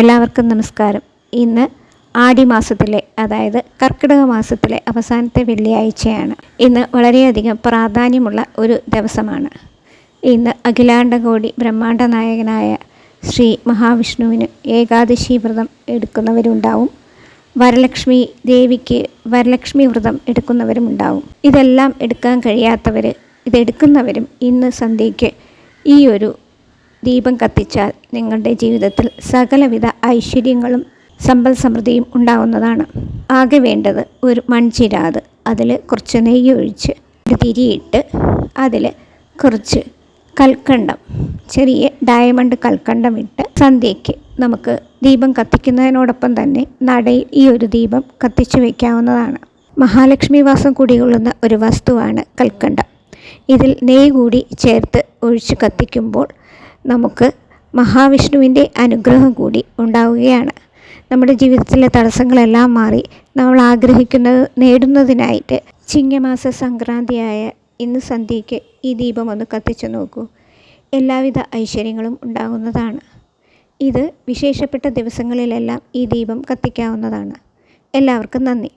എല്ലാവർക്കും നമസ്കാരം. ഇന്ന് ആടി മാസത്തിലെ അതായത് കർക്കിടക മാസത്തിലെ അവസാനത്തെ വെള്ളിയാഴ്ചയാണ്. ഇന്ന് വളരെയധികം പ്രാധാന്യമുള്ള ഒരു ദിവസമാണ്. ഇന്ന് അഖിലാണ്ടകോടി ബ്രഹ്മാണ്ട നായകനായ ശ്രീ മഹാവിഷ്ണുവിന് ഏകാദശി വ്രതം എടുക്കുന്നവരുണ്ടാവും. വരലക്ഷ്മി ദേവിക്ക് വരലക്ഷ്മി വ്രതം എടുക്കുന്നവരുമുണ്ടാവും ഇതെല്ലാം എടുക്കാൻ കഴിയാത്തവർ ഇതെടുക്കുന്നവരും ഇന്ന് സന്ധ്യയ്ക്ക് ഈ ഒരു ദീപം കത്തിച്ചാൽ നിങ്ങളുടെ ജീവിതത്തിൽ സകലവിധ ഐശ്വര്യങ്ങളും സമ്പൽ സമൃദ്ധിയും ഉണ്ടാവുന്നതാണ്. ആകെ വേണ്ടത് ഒരു മൺചിരാത് അതിൽ കുറച്ച് നെയ്യ് ഒഴിച്ച് ഒരു തിരിയിട്ട് അതിൽ കുറച്ച് കൽക്കണ്ടം ചെറിയ ഡയമണ്ട് കൽക്കണ്ടം ഇട്ട് സന്ധ്യയ്ക്ക് നമുക്ക് ദീപം കത്തിക്കുന്നതിനോടൊപ്പം തന്നെ നടയിൽ ഈ ഒരു ദീപം കത്തിച്ചു വയ്ക്കാവുന്നതാണ് മഹാലക്ഷ്മി വാസം കുടികൊള്ളുന്ന ഒരു വസ്തുവാണ് കൽക്കണ്ടം. ഇതിൽ നെയ്യ് കൂടി ചേർത്ത് ഒഴിച്ച് കത്തിക്കുമ്പോൾ നമുക്ക് മഹാവിഷ്ണുവിന്റെ അനുഗ്രഹം കൂടി ഉണ്ടാവുകയാണ്. നമ്മുടെ ജീവിതത്തിലെ തടസ്സങ്ങളെല്ലാം മാറി നമ്മൾ ആഗ്രഹിക്കുന്നത് നേടുന്നതിനായിട്ട് ചിങ്ങമാസ സംക്രാന്തിയായ ഇന്ന് സന്ധ്യയ്ക്ക് ഈ ദീപം ഒന്ന് കത്തിച്ചു നോക്കൂ. എല്ലാവിധ ഐശ്വര്യങ്ങളും ഉണ്ടാകുന്നതാണ്. ഇത് വിശേഷപ്പെട്ട ദിവസങ്ങളിലെല്ലാം ഈ ദീപം കത്തിക്കാവുന്നതാണ്. എല്ലാവർക്കും നന്ദി.